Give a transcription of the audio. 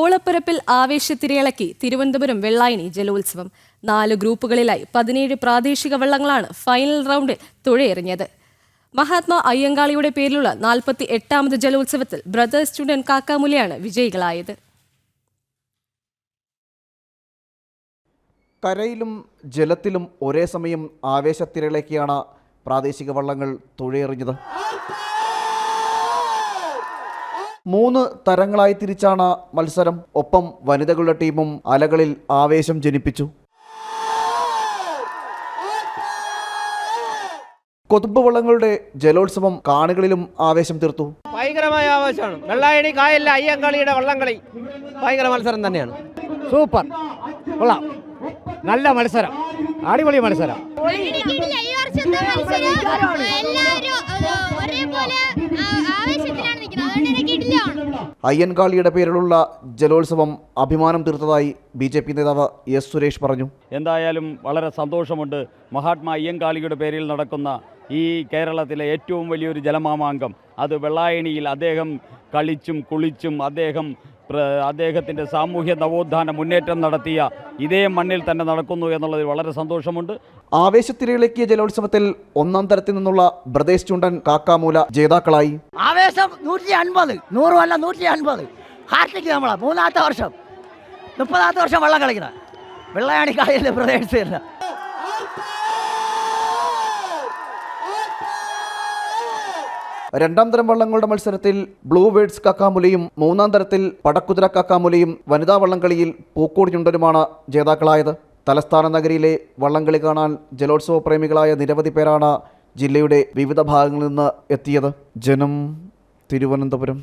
ഓളപ്പരപ്പിൽ ആവേശത്തിരയിളക്കി തിരുവനന്തപുരം വെള്ളായണി ജലോത്സവം. നാല് ഗ്രൂപ്പുകളിലായി പതിനേഴ് പ്രാദേശിക വള്ളങ്ങളാണ് ഫൈനൽ റൗണ്ടിൽ തുഴയെറിഞ്ഞത്. മഹാത്മാ അയ്യങ്കാളിയുടെ പേരിലുള്ള നാൽപ്പത്തി എട്ടാമത് ജലോത്സവത്തിൽ ബ്രദേഴ്സ് സ്റ്റുഡന്റ് കാക്കാമുലയാണ് വിജയികളായത്. കരയിലും ജലത്തിലും ഒരേ സമയം ആവേശത്തിരളക്കിയാണ് പ്രാദേശിക വള്ളങ്ങൾ തുഴയെറിഞ്ഞത്. മൂന്ന് തരങ്ങളായി തിരിച്ചാണ് മത്സരം. ഒപ്പം വനിതകളുടെ ടീമും അലകളിൽ ആവേശം ജനിപ്പിച്ചു. കൊതുമ്പ് വള്ളങ്ങളുടെ ജലോത്സവം കാണികളിലും ആവേശം തീർത്തു. ഭയങ്കരമായ ആവേശമാണ്. വെള്ളായണി കായല്ല അയ്യങ്കളിയുടെ വള്ളംകളി ഭയങ്കര മത്സരം തന്നെയാണ്. സൂപ്പർ. കൊള്ളാം. നല്ല മത്സരം. അടിപൊളി മത്സരം. അയ്യൻകാളിയുടെ പേരിലുള്ള ജലോത്സവം അഭിമാനം തീർത്തതായി ബി ജെ പി നേതാവ് എസ് സുരേഷ് പറഞ്ഞു. എന്തായാലും വളരെ സന്തോഷമുണ്ട് മഹാത്മാ അയ്യൻകാളിയുടെ പേരിൽ നടക്കുന്ന ഈ കേരളത്തിലെ ഏറ്റവും വലിയൊരു ജലമാമാങ്കം. അത് വെള്ളായണിയിൽ അദ്ദേഹം കളിച്ചും കുളിച്ചും അദ്ദേഹം അദ്ദേഹത്തിന്റെ സാമൂഹ്യ നവോത്ഥാന മുന്നേറ്റം നടത്തിയ ഇതേ മണ്ണിൽ തന്നെ നടക്കുന്നു എന്നുള്ളതിൽ വളരെ സന്തോഷമുണ്ട്. ആവേശത്തിരയിളക്കിയ ജലോത്സവത്തിൽ ഒന്നാം തരത്തിൽ നിന്നുള്ള ബ്രദേശ് ചുണ്ടൻ കാക്കാമൂല ജേതാക്കളായി. ആവേശം നൂറ്റി അൻപത് നൂറ് അല്ല നൂറ്റി അൻപത് ഹാർട്ടിക്ക് നമ്മളാ മൂന്നാമത്തെ വർഷം. മുപ്പതാമത്തെ വർഷം വെള്ളം കളിക്കുന്നത് വെള്ളയാണി കായലിലെ പ്രദേശത്ത് രണ്ടാം തരം വള്ളങ്ങളുടെ മത്സരത്തിൽ ബ്ലൂ ബേഡ്സ് കാക്കാമുലയും മൂന്നാം തരത്തിൽ പടക്കുതിര കാക്കാമുലയും വനിതാ വള്ളംകളിയിൽ പൂക്കോട് ചുണ്ടനുമാണ് ജേതാക്കളായത്. തലസ്ഥാന നഗരിയിലെ വള്ളംകളി കാണാൻ ജലോത്സവ പ്രേമികളായ നിരവധി പേരാണ് ജില്ലയുടെ വിവിധ ഭാഗങ്ങളിൽ നിന്ന് എത്തിയത്. ജനം തിരുവനന്തപുരം.